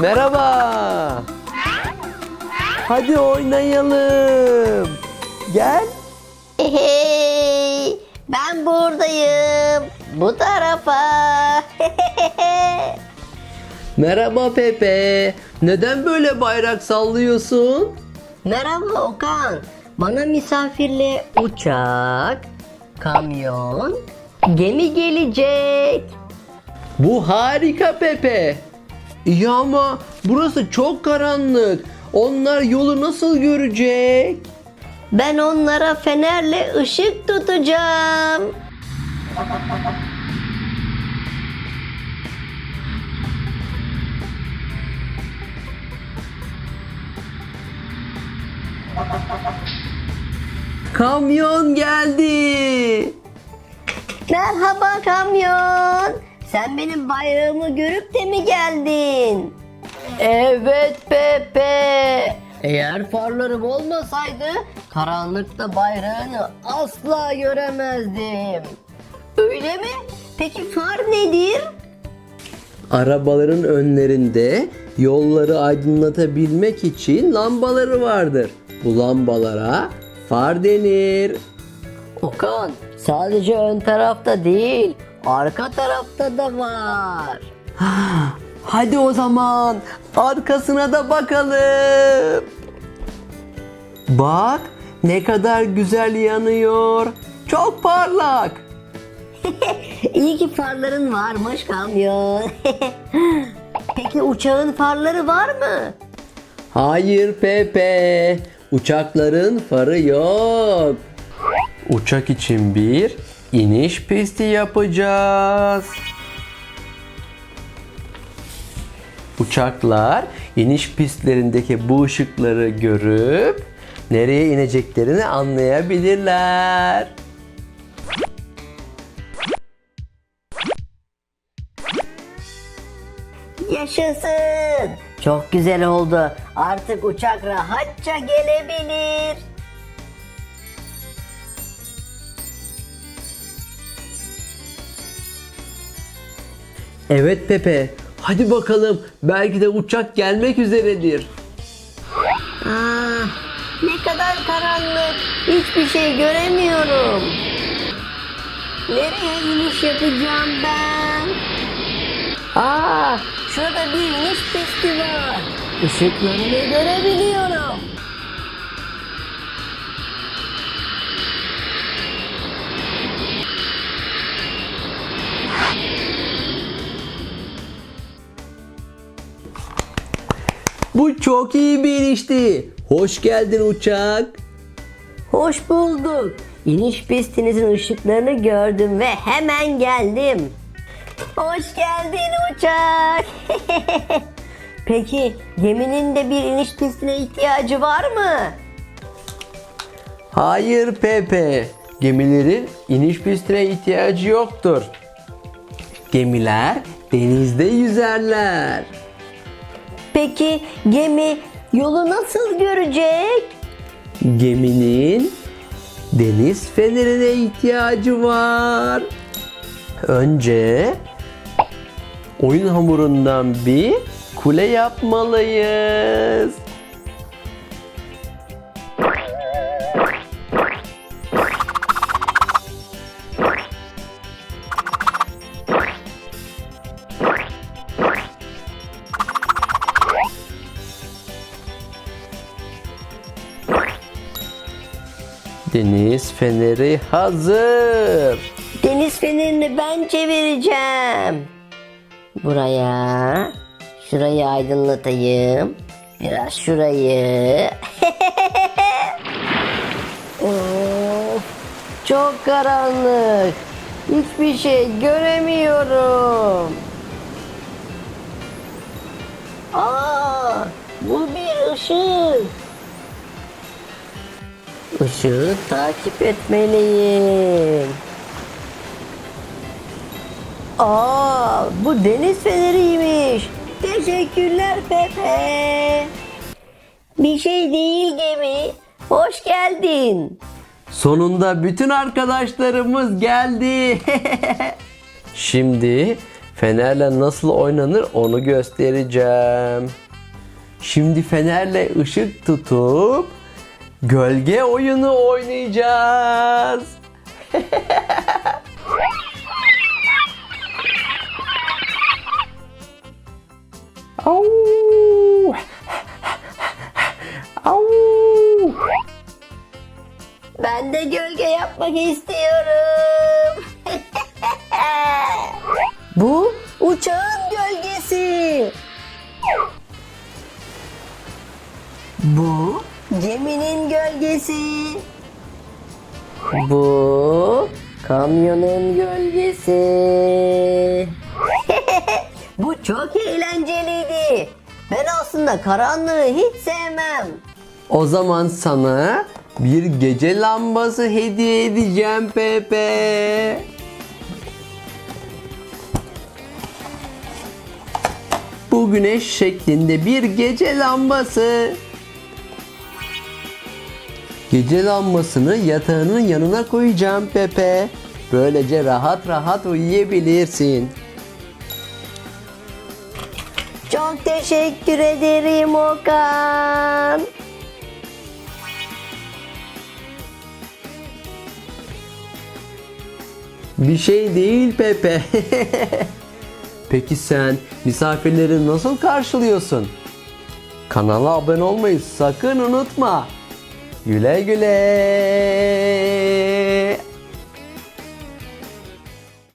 Merhaba. Hadi oynayalım. Gel. Hey, ben buradayım. Bu tarafa. Merhaba Pepe. Neden böyle bayrak sallıyorsun? Merhaba Okan. Bana misafirle uçak, kamyon, gemi gelecek. Bu harika Pepe. İyi ama burası çok karanlık. Onlar yolu nasıl görecek? Ben onlara fenerle ışık tutacağım. Kamyon geldi. Merhaba kamyon. Sen benim bayrağımı görüp de mi geldin? Evet Pepe. Eğer farlarım olmasaydı karanlıkta bayrağını asla göremezdim. Öyle mi? Peki far nedir? Arabaların önlerinde yolları aydınlatabilmek için lambaları vardır. Bu lambalara far denir. Okan sadece ön tarafta değil arka tarafta da var. Hadi o zaman arkasına da bakalım. Bak ne kadar güzel yanıyor. Çok parlak. İyi ki farların varmış kamyon. Peki uçağın farları var mı? Hayır Pepe. Uçakların farı yok. Uçak için bir iniş pisti yapacağız. Uçaklar iniş pistlerindeki bu ışıkları görüp nereye ineceklerini anlayabilirler. Yaşasın. Çok güzel oldu. Artık uçak rahatça gelebilir. Evet Pepe, hadi bakalım belki de uçak gelmek üzeredir. Ah, ne kadar karanlık. Hiçbir şey göremiyorum. Nereye iniş yapacağım ben? Aa, şurada bir iniş pisti var. Işıklarını görebiliyorum. Bu çok iyi bir inişti. Hoş geldin uçak. Hoş bulduk. İniş pistinizin ışıklarını gördüm ve hemen geldim. Hoş geldin uçak. Peki geminin de bir iniş pistine ihtiyacı var mı? Hayır Pepe, gemilerin iniş pistine ihtiyacı yoktur. Gemiler denizde yüzerler. Peki gemi yolu nasıl görecek? Geminin deniz fenerine ihtiyacı var. Önce oyun hamurundan bir kule yapmalıyız. Deniz feneri hazır. Deniz fenerini ben çevireceğim. Buraya. Şurayı aydınlatayım. Biraz şurayı. of, çok karanlık. Hiçbir şey göremiyorum. Aa, bu bir ışık. Işığı takip etmeliyim. Aa, bu deniz feneriymiş. Teşekkürler Pepe. Bir şey değil gemi. Hoş geldin. Sonunda bütün arkadaşlarımız geldi. Şimdi Fenerle nasıl oynanır onu göstereceğim. Şimdi fenerle ışık tutup gölge oyunu oynayacağız. Au! Au! Ben de gölge yapmak istiyorum. Bu Kamyonun gölgesi. Bu çok eğlenceliydi. Ben aslında karanlığı hiç sevmem. O zaman sana bir gece lambası hediye edeceğim Pepe. Bu güneş şeklinde bir gece lambası. Gece lambasını yatağının yanına koyacağım Pepe. Böylece rahat rahat uyuyabilirsin. Çok teşekkür ederim Okan. Bir şey değil Pepe. Peki sen misafirleri nasıl karşılıyorsun? Kanala abone olmayı sakın unutma. Güle güle.